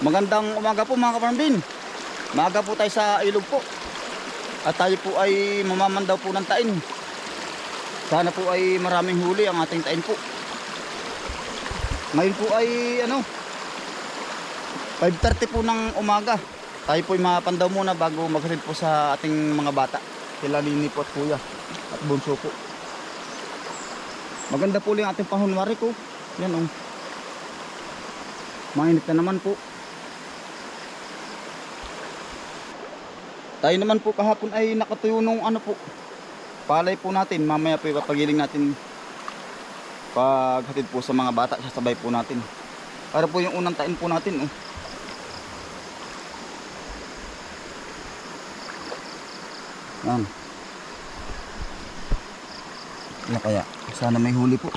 Magandang umaga po mga kaparambin. Maaga po tayo sa ilog po. At tayo po ay mamamandaw po ng tain. Sana po ay maraming huli ang ating tain po. Ngayon po ay ano 5.30 po ng umaga. Tayo po ay mapandaw muna bago maghatid po sa ating mga bata. Sila Lini po at Kuya at Bunso po. Maganda po yung ating panghunwari ko. Yan oh. Mainit na naman po. Tayo naman po kahapon ay nakatuyo nung ano po. Palay po natin. Mamaya po ipapagiling natin paghatid po sa mga bata. Sasabay po natin. Para po yung unang tain po natin. Oh. Yan. Ano kaya? Sana may huli po.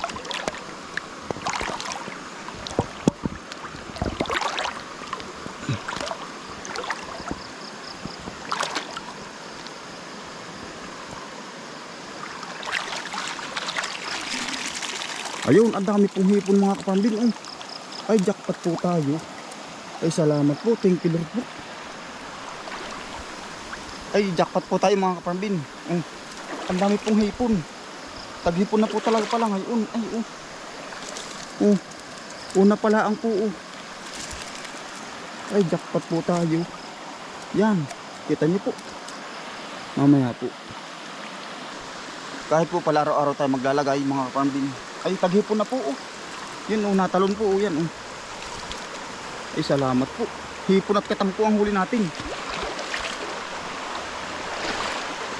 Ayun, ang dami pong hipon mga kapambin. Oh. Ay, jackpot po tayo. Ay, salamat po. Thank you Lord po. Ay, jackpot po tayo mga kapambin. Ang dami pong hipon. Taghipon na po talaga pala ngayon. Ay, oh. Oh. Una pala ang po. Oh. Ay, jackpot po tayo. Yan. Kita niyo po. Mamaya po. Kahit po pala araw-araw tayo maglalagay mga kapambin. Ay, taghipon na po. Oh. Yun, oh, natalon po. Oh, yan, oh. Ay, salamat po. Hipon at katang po ang huli natin.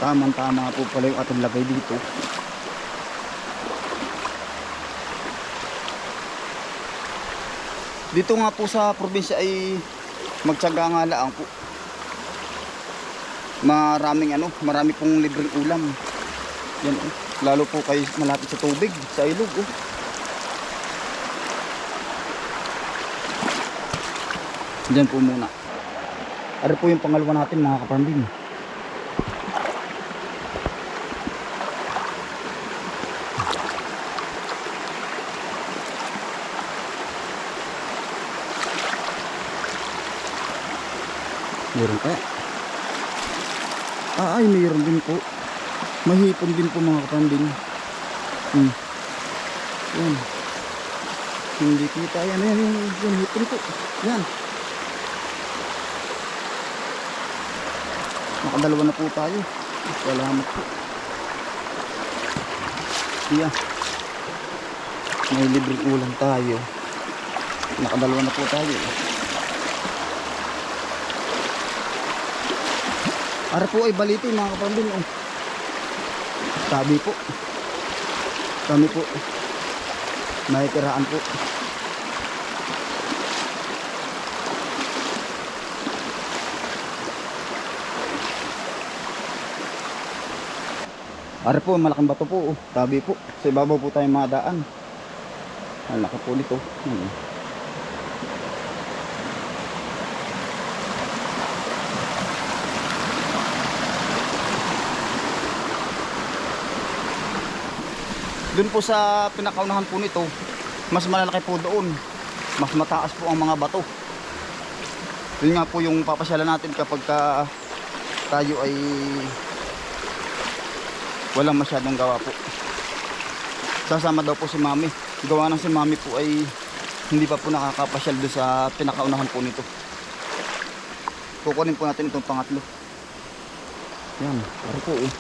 Tamang-tama po pala yung ating lagay dito. Dito nga po sa probinsya ay magtsaga nga lang po. Maraming ano, marami pong libreng ulam. Yan oh. Lalo po kayo malapit sa tubig, sa ilog oh. Diyan po muna. Ano po yung pangalawa natin mga kapambin. Meron kaya? Ah, ay, meron din po. Mahipon din po mga kapambin. Hmm. Yan. Hindi kita. Yan, yan, yan, yan, yan, hipon po. Yan. Nakadalawa na po tayo. Salamat po. Yan. May libreng ulam tayo. Nakadalawa na po tayo. Ara po ay baliti mga kapambin. Oh. Sabi po. Kami po. May tiraan po. Ara po, malaking bato po. Oh. Tabi po. Sa ibabaw po tayo madaan. Ang laki po nito. Hmm. Doon po sa pinakaunahan po nito, mas malalaki po doon. Mas mataas po ang mga bato. Yun nga po yung papasyalan natin kapag ka tayo ay walang masyadong gawa po. Sasama daw po si mami. Gawa ng si mami po ay hindi pa po nakakapasyal doon sa pinakaunahan po nito. Kukunin po natin itong pangatlo. Yan, pare po eh.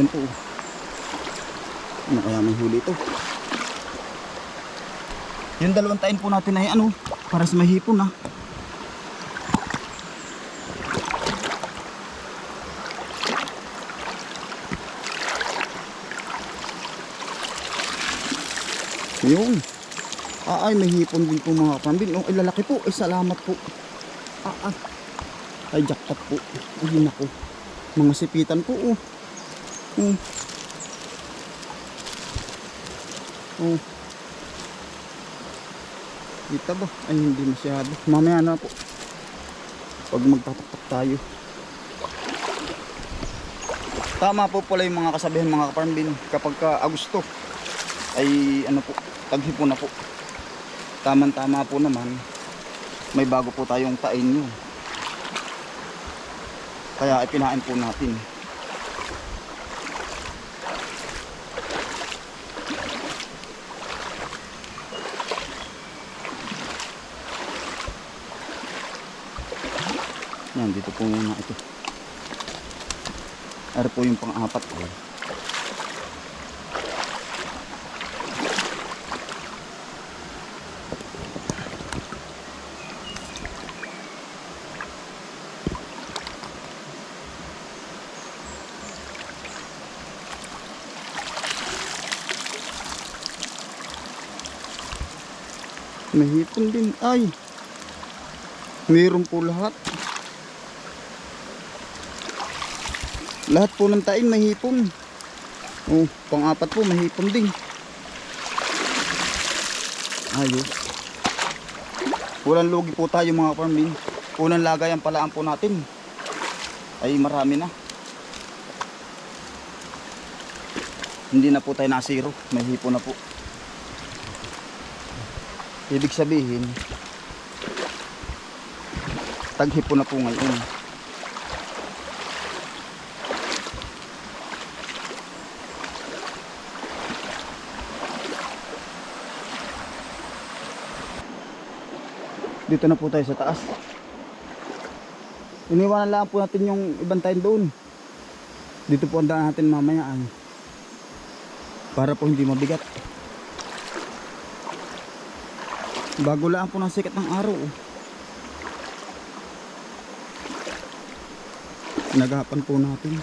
Yan po. Ano kaya may huli ito? Yung dalawang tain po natin ay ano, para sa mahipon ah. Yun. Ah, ay, may hipon din po mga kapambin. Oh, ay, lalaki po. Ay, salamat po. Ah, ah. Ay, jackpot po. Ay, naku. Mga sipitan po, oh. Oh. Oh. Kita ba? Ay, hindi masyado. Mamaya na po. Pag magtataktak tayo. Tama po pala yung mga kasabihan mga kaparmbin kapag ka Agusto ay ano po, taghipon na po. Taman-tama po naman, may bago po tayong tain nyo. Kaya ipinain po natin. Yan, dito po muna ito. Ano po yung pang-apat ko. May hipon din. Ay! Meron po lahat. Lahat po ng tain may. Oh, pang-apat po may din. Ayos. Walang lugi po tayo mga farming. Unang lagayan palaan po natin. Ay marami na. Hindi na po tayo nasiro. May hipon na po. Ibig sabihin, taghipon na po ngayon. Dito na po tayo sa taas. Iniwanan lang po natin yung ibang tayo doon. Dito po ang daan natin mamaya ay. Para po hindi mabigat. Bago lang po ng sikat ng araw. oh. Nagapan po natin.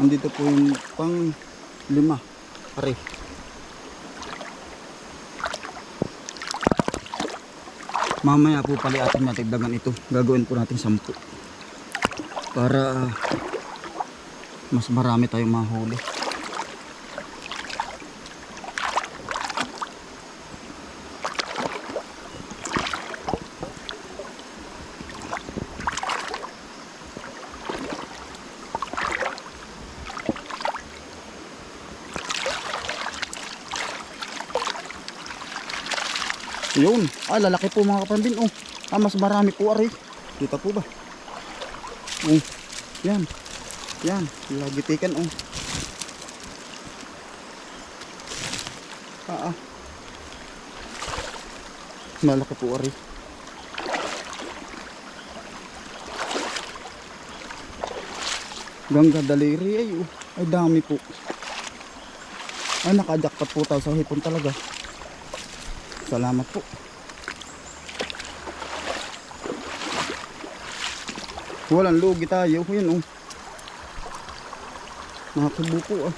Andito po yung pang lima. Pare. Mamaya po pala ating matigdagan ito. Gagawin po natin sampu. Para mas marami tayong mahuli. Yun. Ah, lalaki po mga kapambin. Oh. Ah, mas marami po ari. Kita po ba? Oh. Yan. Yan. Lagitikan oh. Ah, ah. Malaki po ari. Gangga daliri ay oh. Ay dami po. Ay nakajakpat po tayo sa hipon talaga. Salamat po. Walang lugi tayo. Yan oh. Nakakubo po ah.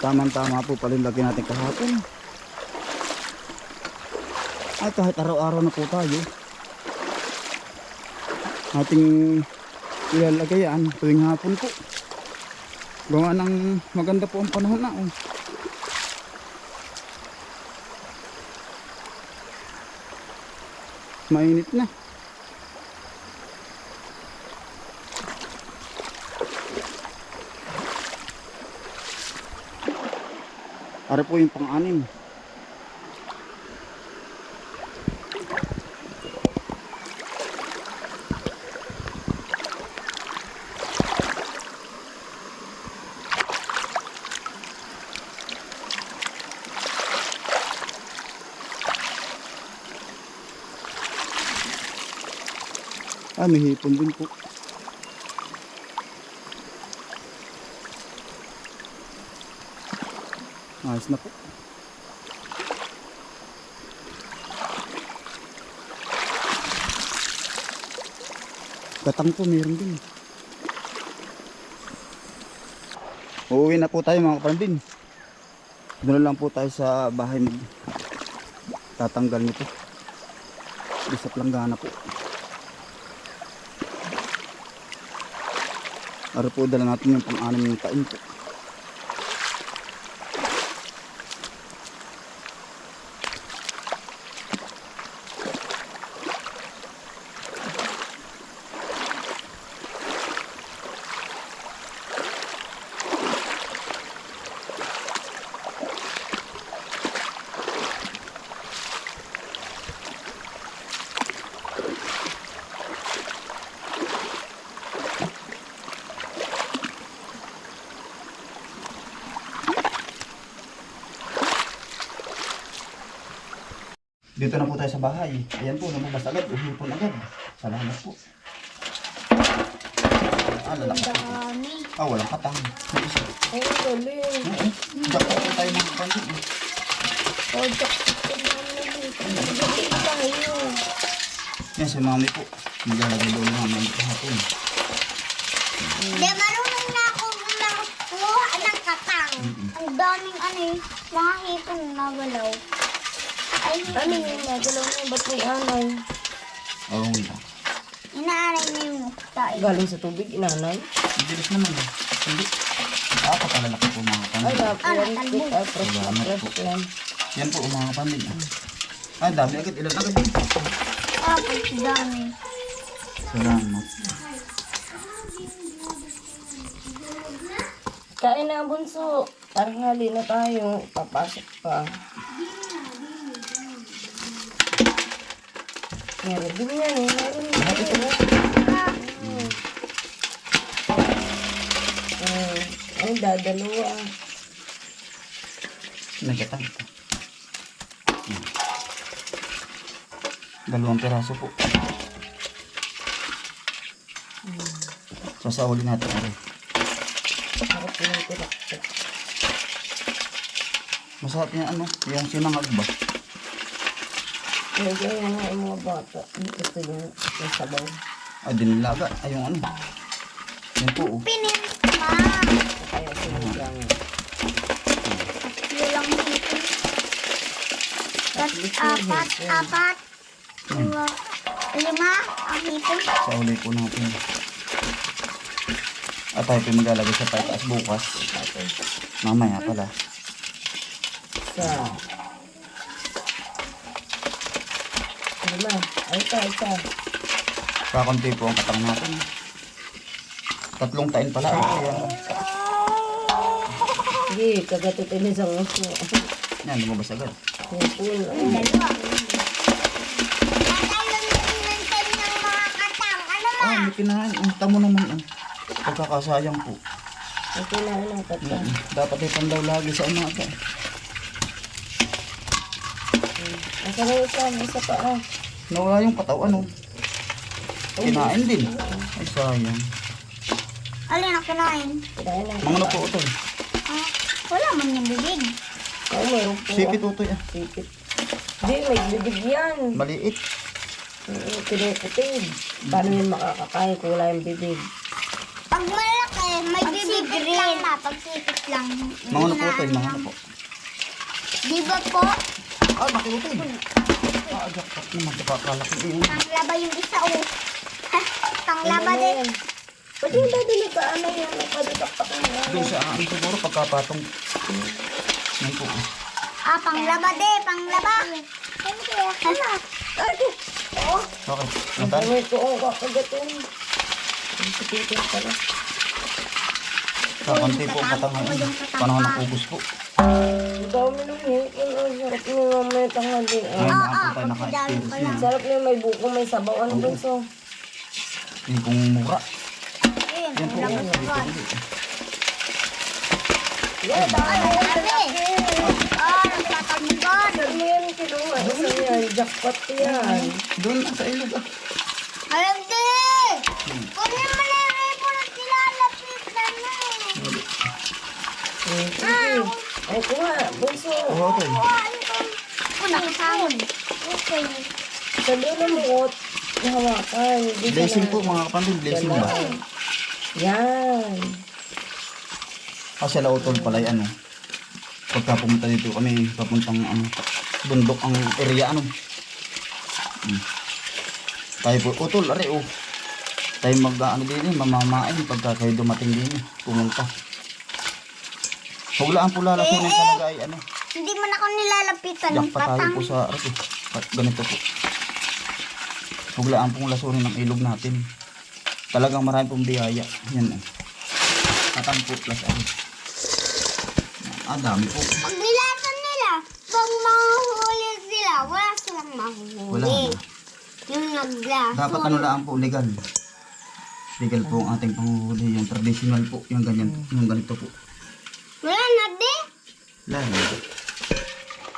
Tamang-tama po pala natin kahapon. Ay kahit araw-araw na po tayo. Ating ilalagayan tuwing hapon po. Gawa ng maganda po ang panahon na oh. Mainit na. Para po yung pang-anim. Ah, may hipon din po. Ayos na po. Gatang po meron din. Uuwi na po tayo mga kapandin. Doon lang po tayo sa bahay tatanggal nito. Isa planggana po. Para po dala natin yung pang-anim ng tain po. Thank you. Dito na po tayo sa bahay. Ayan po, lumabas agad. Uhipon agad. Salamat po. Ah, lalaki po. Dami. Ah, walang katang. May isa. Ay, galing. Oo. Po tayo mga kapatid. eh. Oh, jackpot na naman. Galing tayo. Yan si mami po. Maglalagay doon ng mga kahapon. Hindi, marunong na ako kuha ng katang. Ang daming ano eh, mga hipon na galaw. Ay, Ano yung nagalaw mo? Ba't may anay? Oo nga. inaaray na yung mukta eh. Galing sa tubig, inanay. Bilis naman eh. Hindi. Ah, patalalaki po mga Ay, kapatid. napuwan ko. Ay, fresh na fresh po. yan. Yan po mga kapatid. Ah, dami agad. Ilan agad din. Ah, pag dami. Salamat. Kain na, bunso. Parang hali na tayo. Papasok pa. Meron din yan eh. Ito. Ah, ay, dadalawa. Nagkatang ito. Dalawang peraso po. Sasauli natin. Aray. Harap ko ng tirakta. Masarap yan ano, yung sinangag ba? Medyo yan nga yung mga bata. Gusto yung, yung sabaw. Ay, dinilaga. Ay, yung ano. Yan po. oh. Pinin pa. Kaya sinigang. Tatlo lang hipon. Tat, apat, apat. Dua, lima ang hipon. Sauli po natin. At tayo po maglalagay sa pataas bukas. Mamaya pala. Sa. Lima. Ay, ito, ito. Kakunti po ang katang natin. Tatlong tain pala. Ayan. Sige, kagatutin isang uso. Yan, lumabas agad. Ano ma? Ah, may kinain. Ang tamo naman. Ah. Pagkakasayang po. Ito na, ano, tatlo. Dapat ay pandaw lagi sa umaga. Asa na isa, isa pa, ah. Nawala yung katawan. Oh. Kinain din. Ay, sayang. Alin ang kinain? Na. Mga ano po ito. Ah, wala man yung bibig. Ay, meron po. Sipit ito. Ah. Sipit. Hindi, may bibig yan. Maliit. Mm, Kinukutin. Paano yun makakakain kung wala yung bibig? Pag malaki, may bibig lang na. Pag sipit lang. Mga ano po ito. Mga ano po. Di ba po? Ah, makiutin. Ah, jackpot naman. Kakalaki din. Tanglaba yung isa oh. Ha, Tanglaba Ano din. yan? Pwede yung dati nagkaano yan. Nagpadikakpak na yan. Doon sa ano siguro pagkapatong. Yan po. Ah, panglaba din, panglaba. Hala. Ay, ko. Oo. Okay. Ang Natay. dami ko ang kakagatin. Ang sipitin pala. Kakunti po ang katang ngayon. Panahon ng ubus po. Ang dami ng hipon. Ang sarap niya mamaya tanghali. Ngayon Ah. na po tayo naka-experience. Ang sarap niya may buko, may sabaw. Ano ba so? Yung kung mura. Ayun, Yan po. labas Dito agad. ulit. Yeah, Ay, grabe. Ah, nagtatalmugod. Ano yan kinuha? Ano yan? Jackpot yan. Doon sa ilog ah. Alam Ay, kuha. Bunso. Oo. Oh, nakasamon. Okay. Sa dulo mo, nahawakan. Blessing po mga kapatid. Blessing ba? Yan. Kasi lautol pala yung ano. Pagka pumunta dito kami, papuntang ano, bundok ang area ano. Hmm. Tayo po, utol, are oh. Tayo mag ano din mamamain pagka kayo dumating din eh, pumunta. Hulaan po lalaki ng talaga ay ano. Hindi mo na ako nilalapitan ng Yak pa tayo patang. po sa ano eh. Ganito po. Hulaan pong lasurin ng ilog natin. Talagang marami pong biyaya. Yan eh. Katang po plus ano. Ah, dami po. Pag nilatan nila, pag mahuhuli sila, wala silang mahuhuli. Wala na. Yung naglaso. Dapat ano lang po, legal. Legal po ang ating panguhuli. Yung traditional po. Yung ganyan. Yung ganito po. Wala na di. Lalo.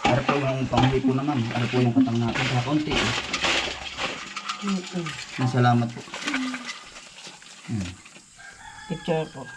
Para po po yung panghipo naman. Ano po yung katang natin sa konti. Eh. Mm-mm. Salamat po. Hmm. Picture ko.